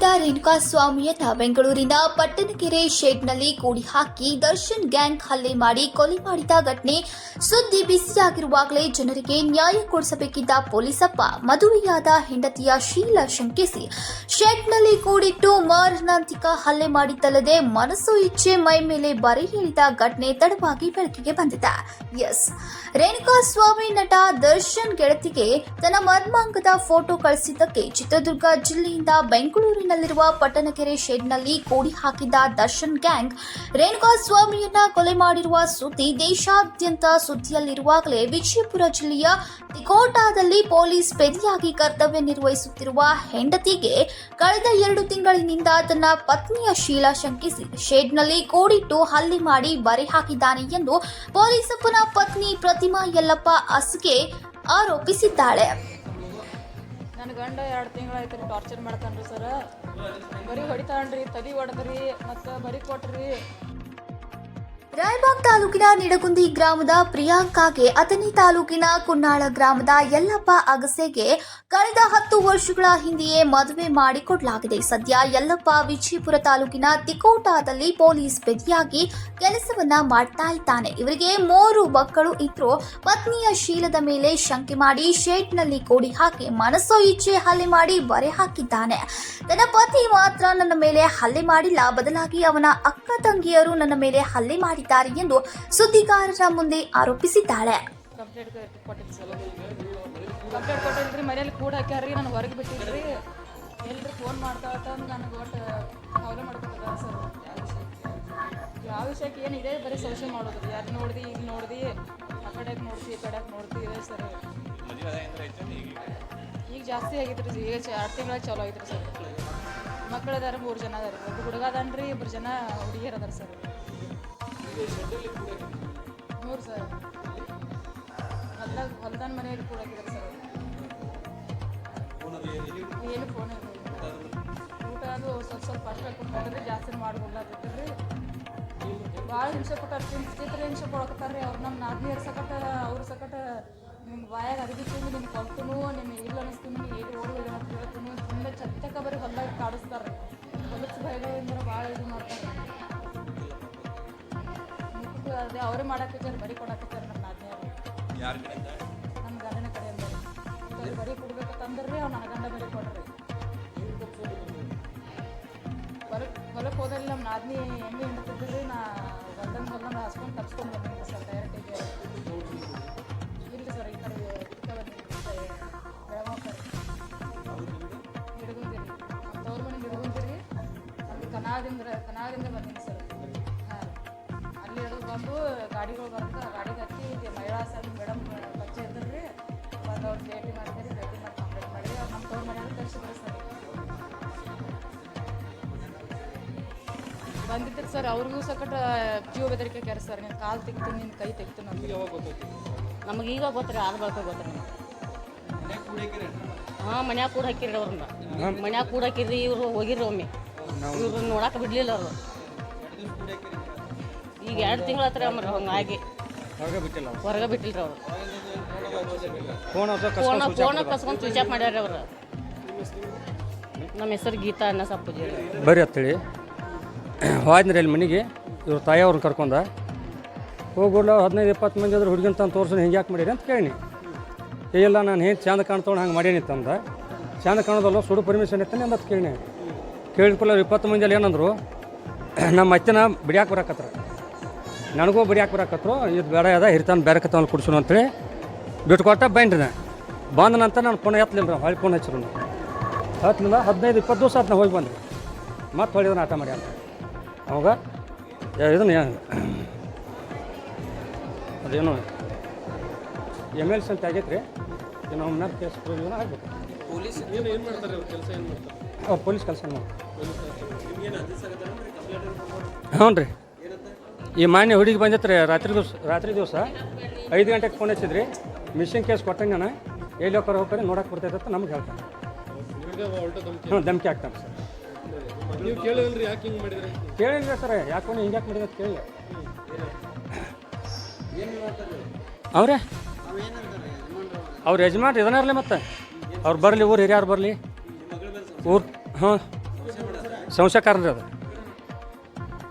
ಮದುವೆಯಾದ ರೇಣುಕಾ ಸ್ವಾಮಿಯನ್ನ ಬೆಂಗಳೂರಿನ ಪಟ್ಟಣಕೆರೆ ಶೆಡ್ನಲ್ಲಿ ಕೂಡಿ ಹಾಕಿ ದರ್ಶನ್ ಗ್ಯಾಂಗ್ ಹಲ್ಲೆ ಮಾಡಿ ಕೊಲೆ ಮಾಡಿದ ಘಟನೆ ಸುದ್ದಿ ಬಿಸಿಯಾಗಿರುವಾಗಲೇ ಜನರಿಗೆ ನ್ಯಾಯ ಕೊಡಿಸಬೇಕಿದ್ದ ಪೊಲೀಸಪ್ಪ, ಮದುವೆಯಾದ ಹೆಂಡತಿಯ ಶೀಲ ಶಂಕಿಸಿ ಶೆಡ್ನಲ್ಲಿ ಕೂಡಿಟ್ಟು ಮಾರಣಾಂತಿಕ ಹಲ್ಲೆ ಮಾಡಿದ್ದಲ್ಲದೆ ಮನಸ್ಸು ಇಚ್ಛೆ ಮೈ ಮೇಲೆ ಬರೆ ಹೇಳಿದ ಘಟನೆ ತಡವಾಗಿ ಬೆಳಕಿಗೆ ಬಂದಿದೆ. ಎಸ್. ರೇಣುಕಾ ಸ್ವಾಮಿ ನಟ ದರ್ಶನ್ ಗೆಳತಿಗೆ ತನ್ನ ಮರ್ಮಾಂಗದ ಫೋಟೋ ಕಳಿಸಿದ್ದಕ್ಕೆ ಚಿತ್ರದುರ್ಗ ಜಿಲ್ಲೆಯಿಂದ ಬೆಂಗಳೂರಿನಲ್ಲಿರುವ ಪಟ್ಟಣಕೆರೆ ಶೆಡ್ನಲ್ಲಿ ಕೂಡಿ ಹಾಕಿದ್ದ ದರ್ಶನ್ ಗ್ಯಾಂಗ್ ರೇಣುಕಾ ಸ್ವಾಮಿಯನ್ನ ಕೊಲೆ ಮಾಡಿರುವ ಸುದ್ದಿ ದೇಶಾದ್ಯಂತ ಸುದ್ದಿಯಲ್ಲಿರುವಾಗಲೇ ವಿಜಯಪುರ ಜಿಲ್ಲೆಯ ತಿಕೋಟಾದಲ್ಲಿ ಪೊಲೀಸ್ ಪೆದಿಯಾಗಿ ಕರ್ತವ್ಯ ನಿರ್ವಹಿಸುತ್ತಿರುವ ಹೆಂಡತಿಗೆ ಕಳೆದ ಎರಡು ತಿಂಗಳಿನಿಂದ ತನ್ನ ಪತ್ನಿಯ ಶೀಲಾ ಶಂಕಿಸಿ. ಶೆಡ್ನಲ್ಲಿ ಕೂಡಿಟ್ಟು ಹಲ್ಲಿ ಮಾಡಿ ಬರೆ ಹಾಕಿದ್ದಾನೆ ಎಂದು ಪೊಲೀಸಪ್ಪನ ಪತ್ನಿ ಪ್ರತಿಮಾ ಯಲ್ಲಪ್ಪ ಅಸ್ಗೆ ಆರೋಪಿಸಿದ್ದಾಳೆ. ನನ್ನ ಗಂಡ ಎರಡು ತಿಂಗಳಾಯ್ತು ರೀ ಟಾರ್ಚರ್ ಮಾಡ್ತಾನ್ರಿ ಸರ್ ಬರೀ ಹೊಡಿತಾನ್ರಿ ತಲೆ ಹೊಡೆದ್ರಿ ಮತ್ತೆ ಬರೀ ಕೊಟ್ರಿ. ರಾಯಬಾಗ್ ತಾಲೂಕಿನ ನಿಡಗುಂದಿ ಗ್ರಾಮದ ಪ್ರಿಯಾಂಕಾಗೆ ಅಥಣಿ ತಾಲೂಕಿನ ಕುನ್ನಾಳ ಗ್ರಾಮದ ಯಲ್ಲಪ್ಪ ಅಗಸೆಗೆ ಕಳೆದ ಹತ್ತು ವರ್ಷಗಳ ಹಿಂದೆಯೇ ಮದುವೆ ಮಾಡಿಕೊಡಲಾಗಿದೆ. ಸದ್ಯ ಯಲ್ಲಪ್ಪ ವಿಜಯಪುರ ತಾಲೂಕಿನ ತಿಕೋಟಾದಲ್ಲಿ ಪೊಲೀಸ್ ಬೆದಿಯಾಗಿ ಕೆಲಸವನ್ನ ಮಾಡ್ತಾ ಇದ್ದಾನೆ. ಇವರಿಗೆ ಮೂರು ಮಕ್ಕಳು ಇದ್ರು. ಪತ್ನಿಯ ಶೀಲದ ಮೇಲೆ ಶಂಕೆ ಮಾಡಿ ಶೇಟ್ನಲ್ಲಿ ಕೂಡಿ ಹಾಕಿ ಮನಸ್ಸೋ ಇಚ್ಛೆ ಹಲ್ಲೆ ಮಾಡಿ ಬರೆ ಹಾಕಿದ್ದಾನೆ. ತನ್ನ ಪತಿ ಮಾತ್ರ ನನ್ನ ಮೇಲೆ ಹಲ್ಲೆ ಮಾಡಿಲ್ಲ. ಬದಲಾಗಿ ಅವನ ಅಕ್ಕ ತಂಗಿಯರು ನನ್ನ ಮೇಲೆ ಹಲ್ಲೆ ಮಾಡಿದ್ದಾರೆ ಎಂದು ಸುದ್ದಿಗಾರರ ಮುಂದೆ ಆರೋಪಿಸಿದ್ದಾಳೆ. ಕಂಪ್ಲೇಂಟ್ ಕೂಡ ನಾನು ಫೋನ್ ನನಗೆ ಒಟ್ಟು ಸರ್. ಬರೀ ಈಗ ಆ ಈ ಇದೆ ಈಗ ಜಾಸ್ತಿ ಆಗಿತ್ತು ರೀ ಈಗ ಎರಡು ತಿಂಗಳ ಚಲೋ ಐತ್ರಿ ಸರ್. ಮಕ್ಕಳು ಅದಾರ ಮೂರು ಜನ ಅದಾರ. ಒಬ್ಬ ಹುಡುಗ ಅದಾನ್ರಿ ಇಬ್ಬರು ಜನ ಹುಡುಗಿಯರು ಅದಾರ ಸರ್. ಮೂರು ಸರ್ ಹೊಲ್ದಾಗ ಹೊಲ್ದಾನ ಮನೆಯಲ್ಲಿ ಕೂಡ ಸರ್ ಏನು ಫೋನ್ ಊಟ ಅದು ಸ್ವಲ್ಪ ಸ್ವಲ್ಪ ಅಷ್ಟೇ ಕೊಟ್ಟಾದ್ರೆ ಜಾಸ್ತಿ ಮಾಡ್ಕೊಡ್ಲಾತಿದ್ರಿ ಭಾಳ ಹಿಂಸೆ ಕೊಟ್ಟಾರ ಚಿತ್ರ ಹಿಂಸೆ ಕೊಡಕತ್ತಾರ್ರಿ ಅವ್ರು. ನಮ್ಮ ನಾದ್ನಿಯರ್ ಸಕಟ ಅವ್ರ ಸಕಟ ನಿಮ್ಮ ಬಾಯಾಗ ಅರಿವಿ ತಿಂದು ನಿಮ್ಗೆ ಕೊಲ್ತನು ನಿಮ್ಗೆ ಇಲ್ಲ ಅನಿಸ್ತೀನಿ ಏನು ಓಡಿ ಹೋಗಿ ಅಂತ ಹೇಳ್ತೀನಿ ತುಂಬ ಚತ್ತಕ ಬರೀ ಹೊಲ್ದಾಗ ಕಾಡಿಸ್ತಾರೆ ಅವರೇ ಮಾಡಾಕಿದ್ದಾರೆ ಬರೀ ಕೊಡಾಕಿದ್ದಾರೆ ನಮ್ಮ ನಾದ್ನಿಯರು ನಮ್ಮ ಗಂಡನ ಕಡೆಯಿಂದ ಅವ್ರು ಬರೀ ಕೊಡ್ಬೇಕಂತಂದ್ರಿ ಅವ್ರು ನನ್ನ ಗಂಡ ಬರೀ ಕೊಡ್ರಿ ಹೊಲಕ್ಕೆ ಹೊಲಕ್ಕೆ ಹೋದಲ್ಲಿ ನಮ್ಮ ನಾದ್ನಿ ಎಮ್ಮೆ ಹಿಂಡ್ತಿದ್ರಿ ನಾ ಗಂಡನ ಹೊಲ ಹಸ್ಕೊಂಡು ತಪ್ಸ್ಕೊಂಡು ಬಂದಿದ್ದೆ ಸರ್ ಡೈರೆಕ್ಟಿಗೆ ಇಲ್ರಿ ಸರ್ ಈ ಕಡೆ ಇದಕ್ಕೆ ಬಂದಿದ್ದೆ ಬೆಳಗಾವ್ ಕಡೆ ಹಿಡ್ಗುಂದಿರಿ ನಮ್ಮ ತವ್ರ ಮನೆ ಹಿಡ್ಗುಂದಿರಿ ಅಲ್ಲಿ ಕನಾದಿಂದ ಕನಾದಿಂದ ಬಂದಿನಿ ಸರ್ ಹಾಂ ಬಂದು ಗಾಡಿಗಳು ಬಂದು ಆ ಗಾಡಿಗೆ ಹತ್ತಿ ಇಲ್ಲಿ ಮಹಿಳಾ ಸಂಘ ಮೇಡಮ್ ಪರಿಚಯ ರೀ ಬಂದು ಅವ್ರು ಭೇಟಿ ಮಾಡ್ತೀರಿ. ಭೇಟಿ ಮಾಡಿ ಕಂಪ್ಲೇಂಟ್ ಮಾಡಿ. ಅವ್ರು ನಮ್ಮ ತವ್ರ ಮನೆಯಲ್ಲಿ ತರಿಸಿದ್ರು ಸರ್. ಬಂದಿದ್ರು ಸರ್. ಅವ್ರಿಗೂ ಸಕಟ ಜೀವ ಬೆದರಿಕೆ ಕ್ಯಾರ ಸರ್ ನೀನು ಕಾಲು ತೆಗಿತೀನಿ ನಿನ್ನ ಕೈ ತೆಗಿತೀನಿ ಅಂತ. ನಮಗೆ ಈಗ ಗೊತ್ತ್ರಿ ಆದ ಬಳಕ ಗೊತ್ತಿರಿ ಹಾಂ ಮನ್ಯಾಗ ಕೂಡ ಹಾಕಿರಿ ಅವ್ರನ್ನ. ಮನ್ಯಾಗ ಕೂಡ ಹಾಕಿರಿ ಇವರು ಹೋಗಿರಿ ಒಮ್ಮೆ. ಇವ್ರನ್ನ ನೋಡಕ್ಕೆ ಬಿಡಲಿಲ್ಲ ಅವರು. ಈಗ ಎರಡು ತಿಂಗಳ ಹತ್ರ ಅಮ್ರ ಹಂಗಾಗಿ ಹೊರಗೆ ಬಿಟ್ಟಿಲ್ಲ ಹೊರಗೆ ಬಿಟ್ಟಿಲ್ರಿ ಅವರು. ಫೋನ್ ಫೋನ್ ಫೋನ್ ಕಸ್ಕೊಂಡು ಸ್ವಿಚ್ ಆಫ್ ಮಾಡ್ಯಾರ ಅವ್ರು. ನಮ್ಮ ಹೆಸರು ಗೀತಾ ಅನ್ನ ಸಪ್ಪುಜಿ ಬರ್ರಿ ಅಂತೇಳಿ ಹೋದ್ರಿ ಅಲ್ಲಿ ಮನೆಗೆ ಇವ್ರ ತಾಯಿಯವ್ರನ್ನ ಕರ್ಕೊಂಡ. ಹೋಗೋಲ್ಲ ಹದಿನೈದು ಇಪ್ಪತ್ತು ಮಂದಿ ಅದ್ರ ಹುಡುಗಿನ ತಂದು ತೋರ್ಸೋಣ ಹಿಂಗೆ ಯಾಕೆ ಮಾಡಿರಿ ಅಂತ ಕೇಳಿ ಏ ಇಲ್ಲ ನಾನು ಏನು ಚಂದ ಕಾಣ್ತೋಣ ಹಂಗೆ ಮಾಡೇನಿ ತಂದ. ಚಂದ ಕಾಣೋದಲ್ಲ ಸುಡು ಪರ್ಮಿಷನ್ ಇತ್ತಾನೆ ಅಂತ ಕೇಳಿ ಕೇಳಿಕೊಳ್ಳೋರು ಇಪ್ಪತ್ತು ಮಂದಿ ಇಪ್ಪತ್ತು ಮಂದಿಯಲ್ಲಿ ಏನಂದ್ರು ನಮ್ಮ ಅತ್ತೆನ ಬಿಡಿಯಾಕೆ ಬರಾಕತ್ರ ನನಗೂ ಬಿಡ್ಯಾಕೆ ಬರಾಕತ್ರು. ಇದು ಬೇಡ ಅದ ಹಿರಿತಾನ ಬೇರೆ ಕತ್ತ ಕುಡ್ಸೋಣ ಅಂತೇಳಿ ಬಿಟ್ಕೊಟ್ಟ ಬೈಂಡ್ರಿ ನಾ ಬಂದ ನಂತರ ನಾನು ಫೋನ್ ಎತ್ತಲಿಲ್ಲ ಹೊಳ್ಳಿ ಫೋನ್ ಹಚ್ಚಿರು ಹತ್ತಲಿಲ್ಲ ಹದಿನೈದು ಇಪ್ಪತ್ತು ದಿವಸ ಆತು ನಾ ಹೋಗಿ ಬಂದ್ರಿ ಮತ್ತೆ ಹೊಳಿದನ ಆಟ ಮಾಡಿ ಅಂತ ಅವಾಗ ಇದನ್ನು ಅದೇನು ಎಂ ಎಲ್ ಸಿ ಅಂತ ಆಗೈತೆ ರೀ ಏನೋ ಒಮ್ಮೆ ಕೇಸ್ ಪ್ರಯೋಜನ ಆಗ್ಬೇಕು. ಪೊಲೀಸ್ ಏನು ಮಾಡ್ತಾರೆ ಕೆಲಸ ಏನು ಮಾಡ್ತಾರೆ? ಅವ್ರು ಪೊಲೀಸ್ ಕೆಲಸ ಹ್ಞೂ ರೀ ಈ ಮಾನ್ಯ ಹುಡುಗಿ ಬಂದಿತ್ತು ರೀ ರಾತ್ರಿ ದಿವಸ ರಾತ್ರಿ ದಿವಸ ಐದು ಗಂಟೆಗೆ ಫೋನ್ ಹಚ್ಚಿದ್ರಿ. ಮಿಷಿನ್ ಕೇಸ್ ಕೊಟ್ಟಂಗೆ ನಾನು. ಎಲ್ಲಿ ಹೋಗ್ತಾರೆ ಹೋಗ್ತಾರೆ ನೋಡಕ್ಕೆ ಬರ್ತೈತೆ ಅಂತ ನಮ್ಗೆ ಹೇಳ್ತಾರೆ. ಹ್ಞೂ ಧಮಕಿ ಆಗ್ತಾನೆ ಸರ್ ನೀವು ಕೇಳಿದ್ರಿ ಯಾಕೆ ಹಿಂಗೆ ಮಾಡಿದ್ರಿ? ಕೇಳಿಲ್ಲ ಸರ್ ಯಾಕೆ ಹಿಂಗೆ ಯಾಕೆ ಮಾಡಿದ್ರೆ ಅಂತ ಕೇಳಿಲ್ಲ ಅವ್ರೆ? ಅವ್ರ ಯಜಮಾನ್ ಇದನ್ನಾರಲಿ ಮತ್ತೆ. ಅವ್ರು ಬರಲಿ ಊರು ಹಿರಿಯಾರು ಬರಲಿ. ಊರು ಹಾಂ ಸಂಶಯಕಾರನ ಅದು.